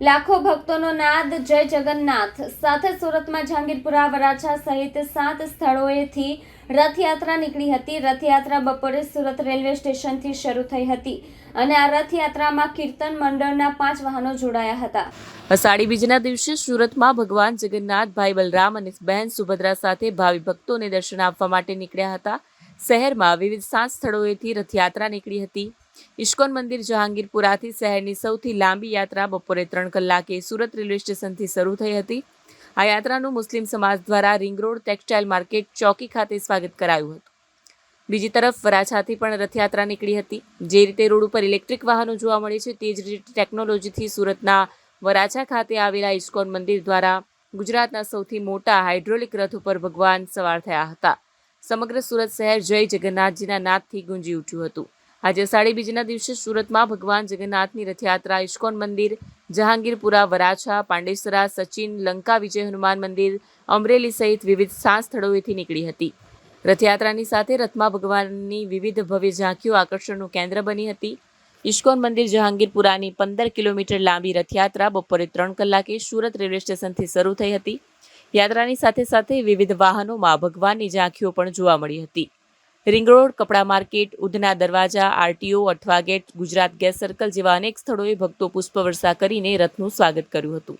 લાખો ભક્તોનો નાદ, જય જગન્નાથ. સાથે સુરતમાં જહાંગીરપુરા, વરાછા સહિત સાત સ્થળોએથી રથયાત્રા નીકળી હતી. રથયાત્રા બપોરે સુરત રેલવે સ્ટેશનથી શરૂ થઈ હતી અને આ રથયાત્રામાં કીર્તન મંડળના પાંચ વાહનો જોડાયા હતા. અષાઢી બીજના દિવસે સુરતમાં ભગવાન જગન્નાથ, ભાઈ બલરામ અને બહેન સુભદ્રા સાથે ભાવિ ભક્તોને દર્શન આપવા માટે નીકળ્યા હતા. શહેરમાં વિવિધ સાત સ્થળોએથી રથયાત્રા નીકળી હતી. ઇસ્કોન મંદિર જહાંગીરપુરાથી શહેરની સૌથી લાંબી યાત્રા બપોરે ત્રણ કલાકે સુરત રેલવે સ્ટેશનથી શરૂ થઈ હતી. આ યાત્રાનું મુસ્લિમ સમાજ દ્વારા રિંગ રોડ ટેક્સટાઇલ માર્કેટ ચોકી ખાતે સ્વાગત કરાયું હતું. બીજી તરફ વરાછાથી પણ રથયાત્રા નીકળી હતી. જે રીતે રોડ ઉપર ઇલેક્ટ્રિક વાહનો જોવા મળે છે તે જ રીતે ટેકનોલોજીથી સુરતના વરાછા ખાતે આવેલા ઇસ્કોન મંદિર દ્વારા ગુજરાતના સૌથી મોટા હાઇડ્રોલિક રથ ઉપર ભગવાન સવાર થયા હતા. સમગ્ર સુરત શહેર જય જગન્નાથજીના નાદથી ગુંજી ઉઠ્યું હતું. આજે અષાઢી બીજના દિવસે સુરતમાં ભગવાન જગન્નાથની રથયાત્રા, ઇસ્કોન મંદિર, જહાંગીરપુરા, વરાછા, પાંડેસરા, સચિન, લંકા, વિજય હનુમાન મંદિર, અમરેલી સહિત વિવિધ સાત સ્થળોએથી નીકળી હતી. રથયાત્રાની સાથે રથમાં ભગવાનની વિવિધ ભવ્ય ઝાંખીઓ આકર્ષણનું કેન્દ્ર બની હતી. ઇસ્કોન મંદિર જહાંગીરપુરાની પંદર કિલોમીટર લાંબી રથયાત્રા બપોરે ત્રણ કલાકે સુરત રેલવે સ્ટેશનથી શરૂ થઈ હતી. યાત્રાની સાથે સાથે વિવિધ વાહનોમાં ભગવાનની ઝાંખીઓ પણ જોવા મળી હતી. રિંગ રોડ, કપડા માર્કેટ, ઉધના દરવાજા, RTO, Athwa gate, Gujarat gas circle જેવા અનેક સ્થળોએ ભક્તો પુષ્પવર્ષા કરીને રથનું સ્વાગત કર્યું હતું.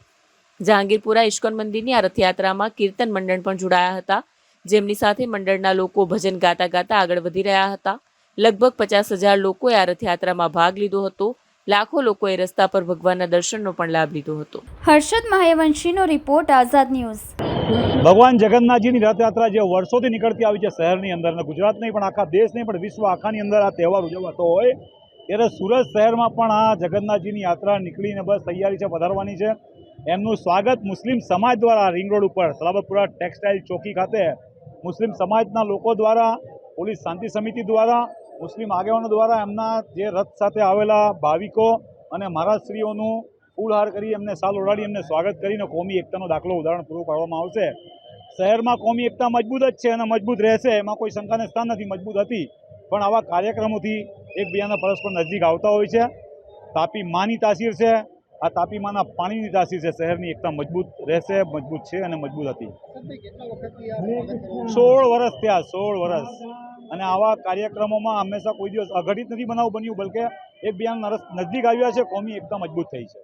જહાંગીરપુરા ઇસ્કોન મંદિરની આ રથયાત્રામાં કીર્તન મંડળ પણ જોડાયા હતા. જેમની સાથે મંડળના લોકો ભજન ગાતા ગાતા આગળ વધી રહ્યા હતા. લગભગ પચાસ હજાર લોકોએ આ રથયાત્રામાં ભાગ લીધો હતો. લાખો લોકોએ રસ્તા પર ભગવાનના દર્શનનો પણ લાભ લીધો હતો. હર્ષદ મહાયવંશીનો રિપોર્ટ આઝાદ ન્યૂઝ. ભગવાન જગન્નાથજીની રથયાત્રા જે વર્ષોથી નીકળતી આવી છે શહેરની અંદર અને ગુજરાત નહીં પણ આખા દેશ નહીં પણ વિશ્વ આખાની અંદર આ તહેવાર ઉજવાતો હોય ત્યારે સુરત શહેરમાં પણ આ જગન્નાથજીની યાત્રા નીકળીને બસ તૈયારી છે વધારવાની છે. એમનું સ્વાગત મુસ્લિમ સમાજ દ્વારા રિંગ રોડ ઉપર સલાબતપુરા ટેક્સટાઇલ ચોકી ખાતે. મુસ્લિમ સમાજના લોકો દ્વારા પોલીસ શાંતિ સમિતિ દ્વારા મુસ્લિમ આગેવાનો દ્વારા એમના જે રથ સાથે આવેલા ભાવિકો અને મહારાજશ્રીઓનું ફૂલહાર કરી એમને સાલ ઓઢાડી એમને સ્વાગત કરીને કોમી એકતાનો દાખલો ઉદાહરણ પૂરું પાડવામાં આવશે. શહેરમાં કોમી એકતા મજબૂત જ છે અને મજબૂત રહેશે એમાં કોઈ શંકાને સ્થાન નથી મજબૂત હતી. પણ આવા કાર્યક્રમોથી એકબીજાના પરસ્પર નજીક આવતા હોય છે. તાપી માની તાસીર છે. આ તાપી માના પાણીની તાસીર છે. શહેરની એકતા મજબૂત રહેશે મજબૂત છે અને મજબૂત હતી. સોળ વર્ષ થયા સોળ વર્ષ. અને આવા કાર્યક્રમોમાં હંમેશા કોઈ દિવસ અઘટિત નથી બનાવ બન્યું, બલકે એકબીજાના નજીક આવ્યા છે, કોમી એકતા મજબૂત થઈ છે.